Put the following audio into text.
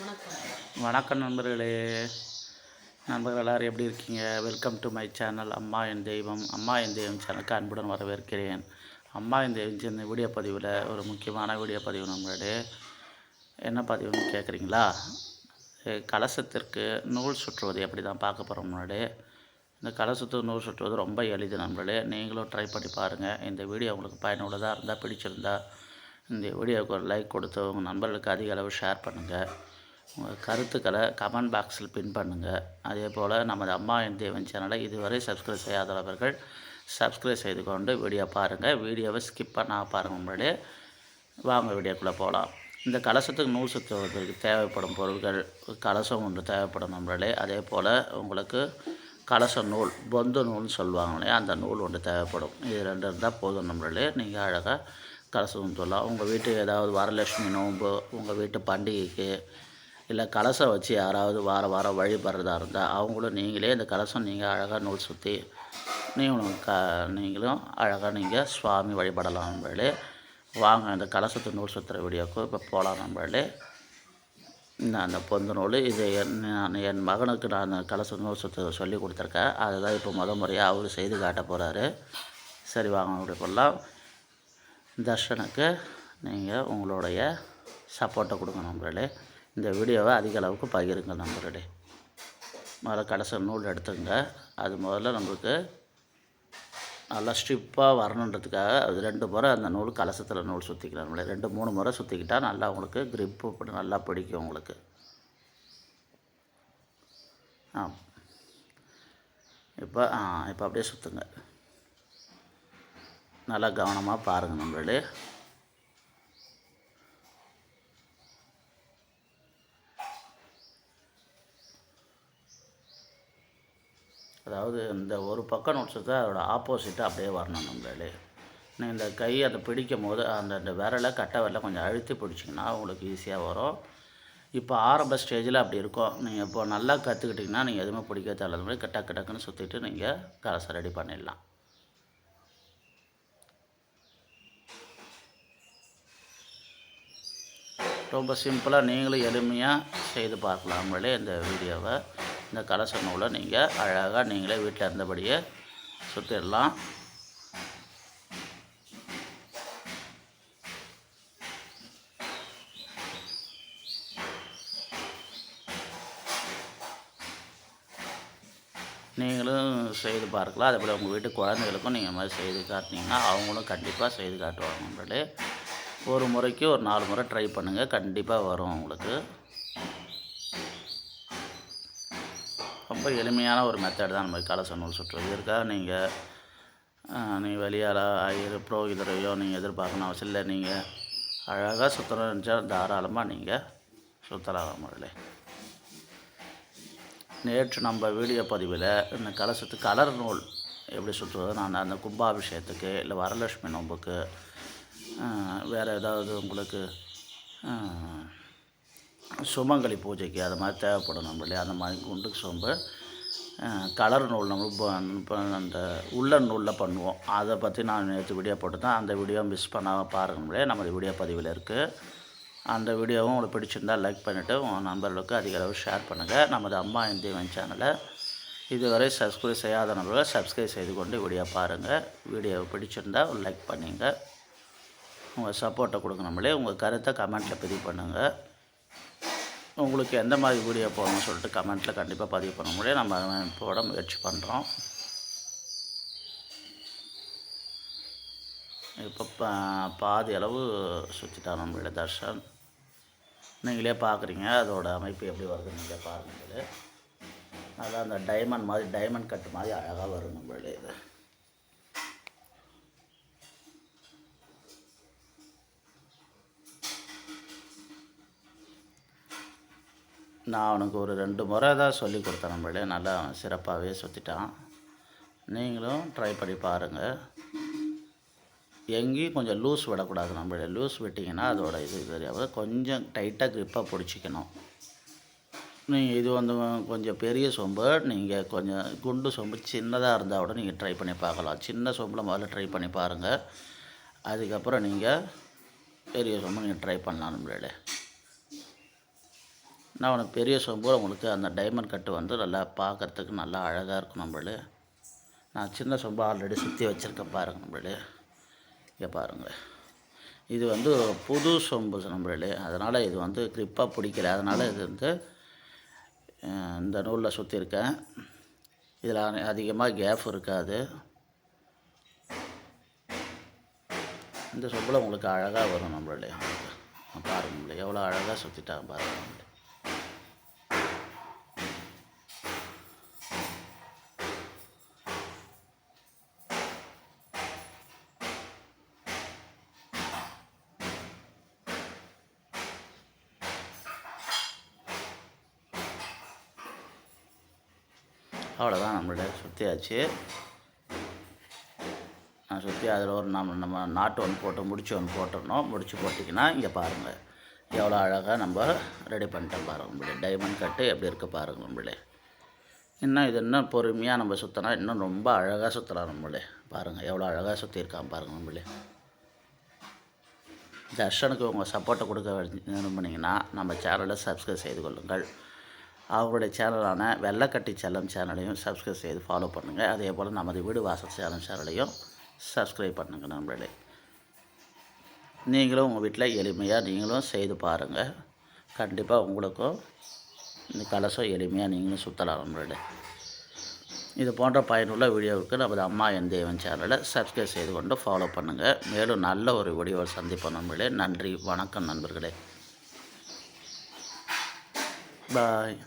வணக்கம். நண்பர்களே. நண்பர்கள் எல்லோரும் எப்படி இருக்கீங்க? வெல்கம் டு மை சேனல் அம்மா என் தெய்வம். அம்மா என் தெய்வம் சேனலுக்கு அன்புடன் வரவேற்கிறேன். அம்மா என் தெய்வம் இந்த வீடியோ பதிவில் ஒரு முக்கியமான வீடியோ பதிவு நம்மளுடைய என்ன பதிவுன்னு கேட்குறீங்களா கலசத்திற்கு நூல் சுற்றுவது எப்படி தான் பார்க்க போகிறோம் முன்னாடி இந்த கலசத்துக்கு நூல் சுற்றுவது ரொம்ப எளிது நம்மளே நீங்களும் ட்ரை பண்ணி பாருங்கள் இந்த வீடியோ உங்களுக்கு பயனுள்ளதாக இருந்தால் பிடிச்சிருந்தா இந்த வீடியோவுக்கு ஒரு லைக் கொடுத்து உங்கள் நண்பர்களுக்கு அதிக அளவு ஷேர் பண்ணுங்கள் உங்கள் கருத்துக்களை கமெண்ட் பாக்ஸில் பின் பண்ணுங்கள் அதே போல் நமது அம்மா என் தேவன் சேனலை இதுவரை சப்ஸ்கிரைப் செய்யாதவர்கள் சப்ஸ்கிரைப் செய்து கொண்டு வீடியோ பாருங்கள் வீடியோவை ஸ்கிப் பண்ணால் பாருங்கள் முன்னாடியே வாங்க வீடியோக்குள்ளே போகலாம் இந்த கலசத்துக்கு நூல் சுற்றுவதற்கு தேவைப்படும் பொருட்கள் கலசம் ஒன்று தேவைப்படும் நம்மளே அதே போல் உங்களுக்கு கலச நூல் பொந்து நூல்னு சொல்லுவாங்க இல்லையா அந்த நூல் ஒன்று தேவைப்படும். இது ரெண்டு இருந்தால் போதும் நம்மளே நீங்கள் அழகாக கலசம் சொல்லலாம் உங்கள் வீட்டுக்கு ஏதாவது வரலட்சுமி நோன்பு உங்கள் வீட்டு பண்டிகைக்கு இல்லை கலசம் வச்சு யாராவது வார வாரம் வழிபடுறதா இருந்தால் அவங்களும் நீங்களே இந்த கலசம் நீங்கள் அழகாக நூல் சுற்றி நீங்களும் க நீங்களும் அழகாக நீங்கள் சுவாமி வழிபடலாம் நண்பர்களே. வாங்க இந்த கலசத்து நூல் சுற்றுற வீடியோக்கு இப்போ போகலாம் நண்பர்களே. நான் அந்த பொந்து நூல் இது என் நான் என் மகனுக்கு நான் அந்த கலச நூல் சுற்ற சொல்லி கொடுத்துருக்கேன். அதுதான் இப்போ முத முறையாக அவர் செய்து காட்ட போகிறாரு சரி வாங்க அப்படி பண்ணலாம் தர்ஷனுக்கு நீங்கள் உங்களுடைய சப்போர்ட்டை கொடுங்க நண்பர்களே. இந்த வீடியோவை அதிக அளவுக்கு பகிருங்க நண்பர்களே. முதல்ல கடைசி நூல் எடுத்துங்க அது முதல்ல நம்மளுக்கு நல்லா ஸ்ட்ரிப்பாக வரணுன்றதுக்காக அது ரெண்டு முறை அந்த நூல் கலசத்தில் நூல் சுற்றிக்கலாம் நம்மளே ரெண்டு மூணு முறை சுற்றிக்கிட்டால் நல்லா உங்களுக்கு grip நல்லா பிடிக்கும் உங்களுக்கு. ஆ. இப்போ ஆ இப்போ அப்படியே சுற்றுங்க நல்லா கவனமாக பாருங்கள் நம்மளே அதாவது இந்த ஒரு பக்கம் நோட்ஸுக்கு அதோட ஆப்போசிட்டாக அப்படியே வரணும் நம்மளே நீ இந்த கை அதை பிடிக்கும் போது அந்த அந்த விரலை கட்டை விரலை கொஞ்சம் அழுத்தி பிடிச்சிங்கன்னா உங்களுக்கு ஈஸியாக வரும். இப்போ ஆரம்ப ஸ்டேஜில் அப்படி இருக்கும். நீங்கள் இப்போ நல்லா கற்றுக்கிட்டிங்கன்னா நீங்கள் எதுவுமே பிடிக்க தேவையில்லாத மாதிரி கட்டா டக்குன்னு சுற்றிட்டு நீங்கள் கலசை ரெடி பண்ணிடலாம். ரொம்ப சிம்பிளாக நீங்களும் எளிமையாக செய்து பார்க்கலாம் நம்மளே இந்த வீடியோவை. இந்த கலச நூலை நீங்கள் அழகாக நீங்களே வீட்டில் இருந்தபடியே சுற்றிடலாம் நீங்களும் செய்து பார்க்கலாம். அதே போல் உங்கள் வீட்டு குழந்தைகளுக்கும் நீங்கள் மாதிரி செய்து காட்டினீங்கன்னா அவங்களும் கண்டிப்பாக செய்து காட்டுவாங்க நம்மளே ஒரு முறைக்கு ஒரு நாலு முறை ட்ரை பண்ணுங்கள் கண்டிப்பாக வரும் உங்களுக்கு. ரொம்ப எளிமையான ஒரு மெத்தட் தான் நம்ம கலச நூல் சுற்றுறது. இருக்கா நீங்கள் நீங்கள் வெளியால் ஐயர் புரோகிதரையோ நீங்கள் எதிர்பார்க்கணும் அவசியம் இல்லை. நீங்கள் அழகாக சுற்றணும் தாராளமாக நீங்கள் சுற்றலாம் முறையில் நேற்று நம்ம வீடியோ பதிவில் இந்த கலசத்து கலர் நூல் எப்படி சுற்றுவது நான் அந்த கும்பாபிஷேகத்துக்கு இல்லை வரலட்சுமி நோம்புக்கு வேறு ஏதாவது உங்களுக்கு சுமங்கலி பூஜைக்கு அது மாதிரி தேவைப்படும் நம்மளே அந்த மாதிரி குண்டு சோம்பு கலர் நூல் நம்ம அந்த உள்ள நூலில் பண்ணுவோம். அதை பற்றி நான் நேற்று வீடியோ போட்டு தான் அந்த வீடியோ மிஸ் பண்ணாமல் பாருங்களே நம்ம வீடியோ பதிவில் இருக்குது அந்த வீடியோவும் உங்களுக்கு பிடிச்சிருந்தால் லைக் பண்ணிவிட்டு உங்கள் நண்பர்களுக்கு அதிக அளவு ஷேர் பண்ணுங்கள் நமது அம்மா இந்தியவன் சேனலை இதுவரை சப்ஸ்கிரைப் செய்யாத நண்பர்கள் சப்ஸ்கிரைப் செய்து கொண்டு வீடியோ பாருங்கள் வீடியோவை பிடிச்சிருந்தால் லைக் பண்ணிங்க. உங்கள் சப்போர்ட்டை கொடுங்க நம்மளே. உங்கள் கருத்தை கமெண்ட்டில் பதிவு பண்ணுங்கள் உங்களுக்கு எந்த மாதிரி வீடியோ போடணும்னு சொல்லிட்டு கமெண்ட்டில் கண்டிப்பாக பதிவு பண்ண முடியும். நம்ம அதை போட முயற்சி பண்ணுறோம் இப்போ பாதி அளவு சுற்றிட்டான் நம்மளுடைய தர்ஷன். நீங்களே பார்க்குறீங்க அதோடய அமைப்பு எப்படி வருது நீங்களே பாருங்கள் நல்லா அந்த டைமண்ட் மாதிரி டைமண்ட் கட்டு மாதிரி அழகாக வரும் நம்மளுடைய இது. நான் அவனுக்கு ஒரு ரெண்டு முறை தான் சொல்லி கொடுத்தேன் நம்மளே. நல்லா அவன் சிறப்பாகவே சுற்றிட்டான். நீங்களும் ட்ரை பண்ணி பாருங்கள் எங்கேயும் கொஞ்சம் லூஸ் விடக்கூடாது நம்மளே. லூஸ் விட்டிங்கன்னா அதோட இது தெரியாது. கொஞ்சம் டைட்டாக க்ரிப்பாக பிடிச்சிக்கணும். நீங்கள் இது வந்து கொஞ்சம் பெரிய சொம்பு. நீங்கள் கொஞ்சம் குண்டு சொம்பு சின்னதாக இருந்தால் கூட நீங்கள் ட்ரை பண்ணி பார்க்கலாம். சின்ன சொம்பில் முதல்ல ட்ரை பண்ணி பாருங்கள் அதுக்கப்புறம் நீங்கள் பெரிய சொம்பு நீங்கள் ட்ரை பண்ணலாம் நம்மளே. நான் உனக்கு பெரிய சொம்பு உங்களுக்கு அந்த டைமண்ட் கட்டு வந்து நல்லா பார்க்கறதுக்கு நல்லா அழகாக இருக்கும் நம்மளே நான் சின்ன சொம்பு ஆல்ரெடி சுற்றி வச்சுருக்கேன் பாருங்கள் நம்மளே இங்கே பாருங்கள் இது வந்து புது சொம்பு நம்மளே அதனால் இது வந்து கிரிப்பாக பிடிக்கல. அதனால் இது வந்து இந்த நூலில் சுற்றிருக்கேன் இதில் அதிகமாக கேப் இருக்காது. இந்த சொம்பில் உங்களுக்கு அழகாக வரும் நம்மளே பாருங்களே எவ்வளோ அழகாக சுற்றிட்டாங்க பாருங்க அவ்வளோதான் நம்மளோட சுற்றியாச்சு நான் சுற்றி அதில் ஒரு நம்ம நம்ம நாட்டு ஒன்று போட்டு முடிச்சு ஒன்று போட்டுடணும் முடிச்சு போட்டிங்கன்னா இங்கே பாருங்கள் எவ்வளோ அழகாக நம்ம ரெடி பண்ணிட்டோம் பாருங்கள் நம்மளே டைமண்ட் கட்டு எப்படி இருக்குது பாருங்கள் நம்மளே இன்னும் இது இன்னும் பொறுமையாக நம்ம சுற்றினா இன்னும் ரொம்ப அழகாக சுற்றலாம் நம்மளே. பாருங்கள் எவ்வளோ அழகாக சுற்றிருக்கான் பாருங்கள் நம்மளே தர்ஷனுக்கு உங்கள் சப்போர்ட்டை கொடுக்க விரும்பினீங்கன்னா நம்ம சேனலை சப்ஸ்கிரைப் செய்து கொள்ளுங்கள். அவருடைய சேனலான வெள்ளக்கட்டி செல்லம் சேனலையும் சப்ஸ்கிரைப் செய்து ஃபாலோ பண்ணுங்கள் அதே போல் நமது வீடு வாசல் சேலம் சேனலையும் சப்ஸ்கிரைப் பண்ணுங்கள் நம்மளே நீங்களும் உங்கள் வீட்டில் எளிமையாக நீங்களும் செய்து பாருங்கள் கண்டிப்பாக உங்களுக்கும் இந்த கலசம் எளிமையாக நீங்களும் சுற்றலாம் நம்மளே இது போன்ற பயனுள்ள வீடியோவுக்கு நமது அம்மா என் தேவன் சேனலை சப்ஸ்கிரைப் செய்து கொண்டு ஃபாலோ பண்ணுங்கள் மேலும் நல்ல ஒரு வீடியோவை சந்திப்போம் நண்பர்களே. நன்றி வணக்கம் நண்பர்களே. பாய்